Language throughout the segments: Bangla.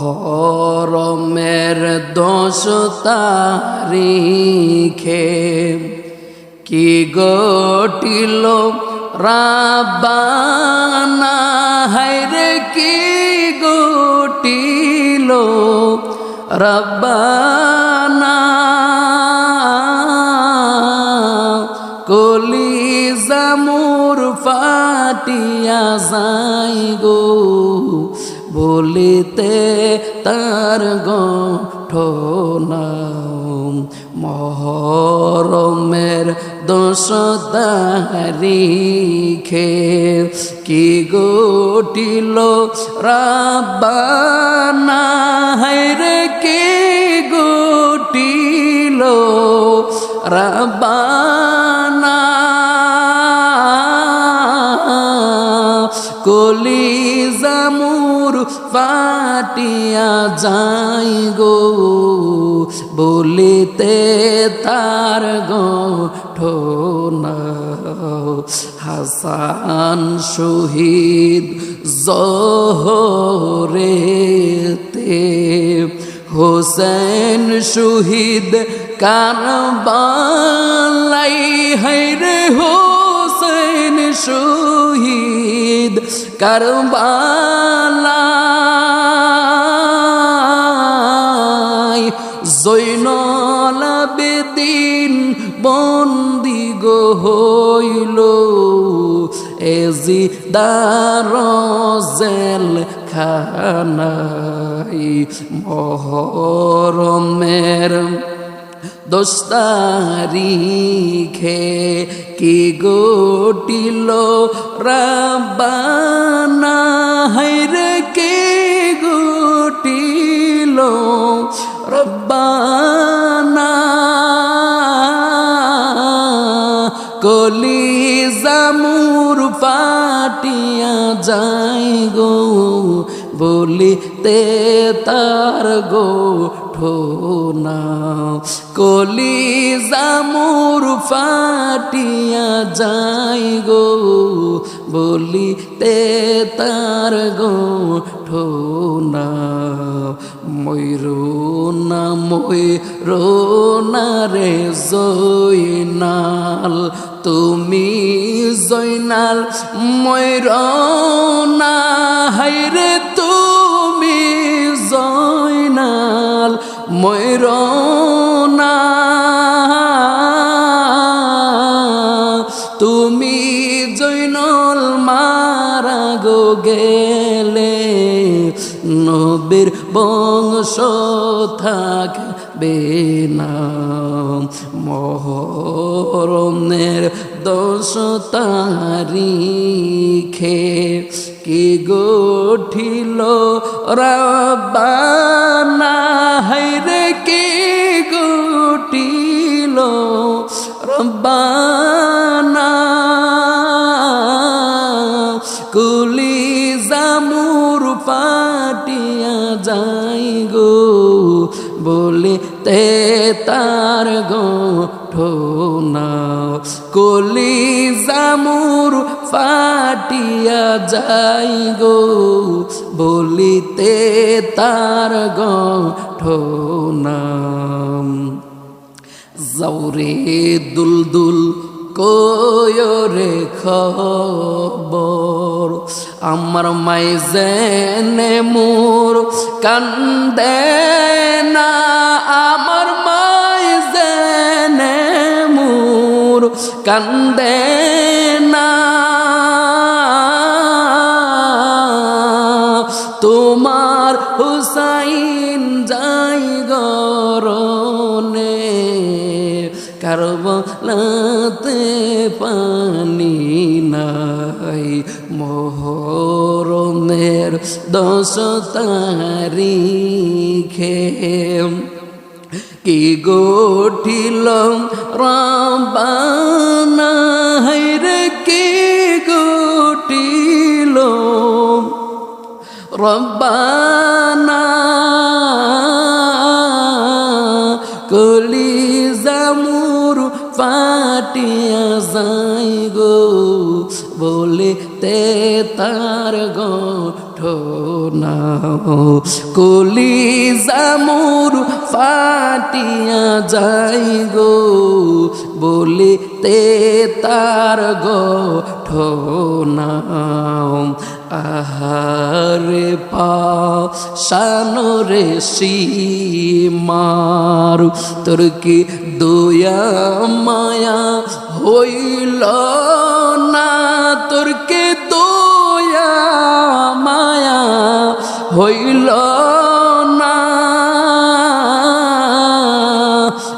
মহরমের দশ তারিখে কি গটিল রাবানা হাইরে কি গটিল রব্বানা কলি জামুর ফাটিয়া যাই গো বলিতে তার গঠনা মহরমের দশ তারিখে কি গটিল হায়রে কি গটিল রাব্বানা? কলি ফাটিয়া যাই গো, বলিতে তার গঠনা। হাসান শহীদ জহরেতে হোসেন শহীদ কারবালাই। হাইরে হোসেন শহীদ কারবালাই। জৈনল বেদিন বন্দি গো হইল এজি দার জেল খানাই মহরমের দোস্তারিখে কি গোটিল রাবানা হাইরে রব্বানা কলি জামুর পাটিয়া যাই গো বলিতে তার গো কলি জামুর ফাটিয়া যাই গো, বলিতে তার গো ঠোনা ময়ূরনা ময়ূরনা রে জয়নাল তুমি জয়নাল ময়ূরনা হাইরে তুমি জয়নাল ময়ূরনা তুমি জৈনল মারা গো গেলে নবীর বংশ থাকবে না মহরমের দশ তারিখে কি গঠিল রাবানা হাইরে কি গঠিল রব্বানা? কুলি জামুর পাটিয়া যাই গো, বলে তে তার গো ঠোনা কলি জামুর ফাটিয়া যাই গো বলিতে তার গো ঠোনা জৌরে দুলদুল কোয়রে খবর। আমার মাই জেনে মোর কান্দে না, আমার মাই জেনে মোর কান্দে না। তোমার হুসাইন যাই গরনে কারবালাতে পানি নাই। মোহরমের দশ তারিখে কি গঠিল রাবানা হাইরে কি গঠিল রব্বানা ফাটিয়া যাই গো বলে তে তার গঠন না কলি জামুর ফাটিয়া যাই গো, বলিতে তার গঠনা আহারে পা সানরে সীমার। তোর কি দয়া, মায়া হইল না? তোর কে দয়া, মায়া হইল না?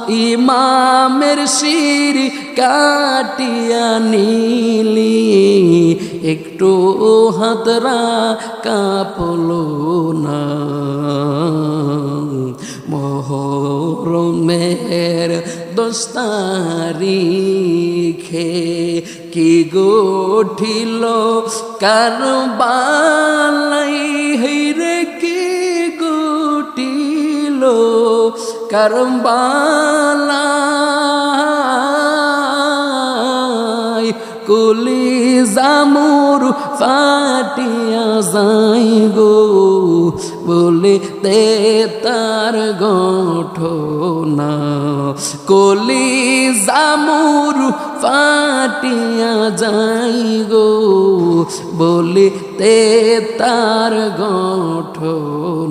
ইমামের শির কাটিয়া নীলি একটু হাতরা কাপলো না। মোহরমের দোস্তারিখে কি গোঠিল কারবালাই হেরে কি গোটিল কারবালাই। কুলি জামুর ফাটিয়া যাই গো বলিতে তার গঠনা। কলি জামুর ফাটিয়া যাই গো বলিতে তার গঠনা।